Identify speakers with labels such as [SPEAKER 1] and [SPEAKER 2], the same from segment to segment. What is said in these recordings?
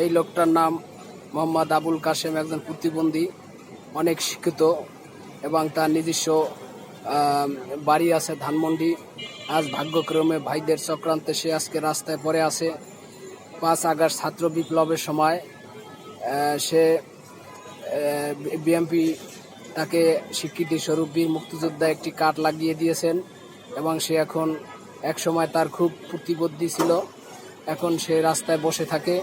[SPEAKER 1] এই লোকটার নাম মোহাম্মদ আবুল কাশেম একজন প্রতিবন্ধী অনেক শিক্ষিত এবং তার নিজস্ব বাড়ি আছে ধানমন্ডি। আজ ভাগ্যক্রমে ভাইদের চক্রান্তে সে আজকে রাস্তায় পড়ে আছে। পাঁচ আগস্ট ছাত্র বিপ্লবের সময় সে বিএমপি তাকে স্বীকৃতি স্বরূপ বীর মুক্তিযোদ্ধা একটি কার্ড লাগিয়ে দিয়েছেন এবং সে এখন এক সময় তার খুব প্রতিবদ্ধী ছিল। এখন সে রাস্তায় বসে থাকে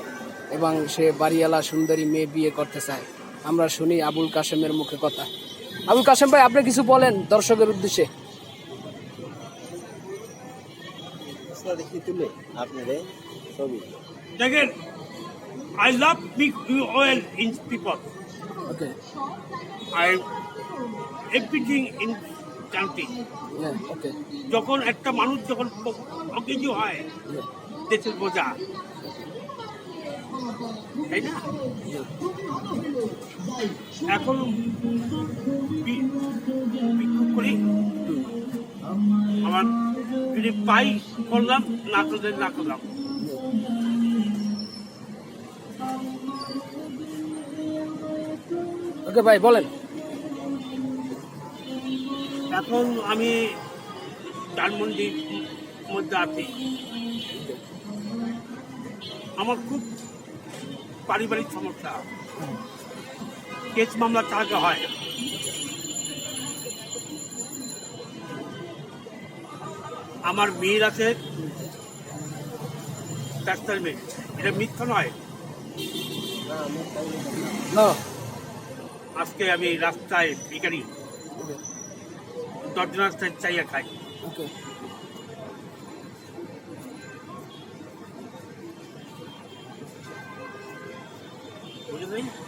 [SPEAKER 1] এবং সে বাড়িওয়ালা সুন্দরী মেয়ে বিয়ে করতে চায়। আমরা শুনি আবুল কাশেমের মুখে কথা। আবুল কাশেম ভাই আপনি কিছু বলেন দর্শকের উদ্দেশ্যে।
[SPEAKER 2] দেখেন I love big oil in people
[SPEAKER 1] okay
[SPEAKER 2] I everything in country
[SPEAKER 1] okay
[SPEAKER 2] যখন একটা মানুষ যখন অকেজি হয় দেশের বোঝা। তাই না? এখন বিক্ষোভ করি। আমার যদি পাই করলাম না করলে না করলাম।
[SPEAKER 1] ওকে ভাই বলেন।
[SPEAKER 2] এখন আমি ধানমন্ডির মধ্যে আছি। আমার খুব পারিবারিক সমস্যা। কেস মামলা চালাতে হয়। আমার মেয়ের আছে ডাক্তার মেয়ে। এটা মিথ্যা নয়। আজকে আমি রাস্তায় ভিখারি। দশজন রাস্তায় চাইয়া খাই।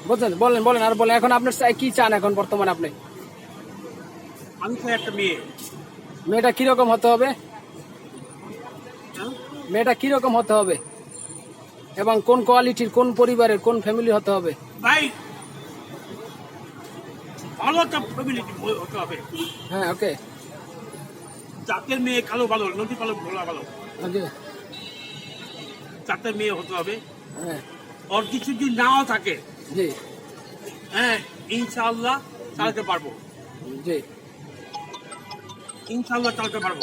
[SPEAKER 2] বুঝলেন
[SPEAKER 1] বলেন বলেন আর বলেন এখন আপনার কি চান এখন বর্তমানে আপনি?
[SPEAKER 2] আমি চাই একটা মেয়ে।
[SPEAKER 1] মেয়েটা কীরকম হতে হবে?
[SPEAKER 2] হ্যাঁ?
[SPEAKER 1] মেয়েটা কীরকম হতে হবে? এবং কোন কোয়ালিটির কোন পরিবারের কোন ফ্যামিলি হতে হবে?
[SPEAKER 2] ভাই ভালো একটা ফ্যামিলি হতে হবে।
[SPEAKER 1] হ্যাঁ ওকে।
[SPEAKER 2] জাতের মেয়ে কালো ভালো নদী ভালো ভোলা ভালো।
[SPEAKER 1] ওকে।
[SPEAKER 2] জাতের মেয়ে হতে হবে।
[SPEAKER 1] হ্যাঁ।
[SPEAKER 2] ওর কিছু যদি নাও থাকে। হ্যাঁ ইনশাআল্লাহ চালাতে পারব। ইনশাআল্লাহ চালাতে পারব।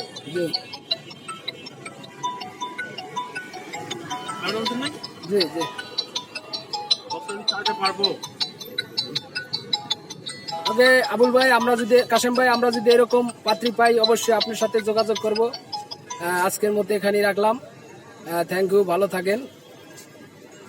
[SPEAKER 2] চালাতে
[SPEAKER 1] আবুল ভাই আমরা যদি কাশেম ভাই আমরা যদি এরকম পাত্রী পাই অবশ্যই আপনার সাথে যোগাযোগ করব। আজকের মতো এখানেই রাখলাম। থ্যাংক ইউ ভালো থাকেন।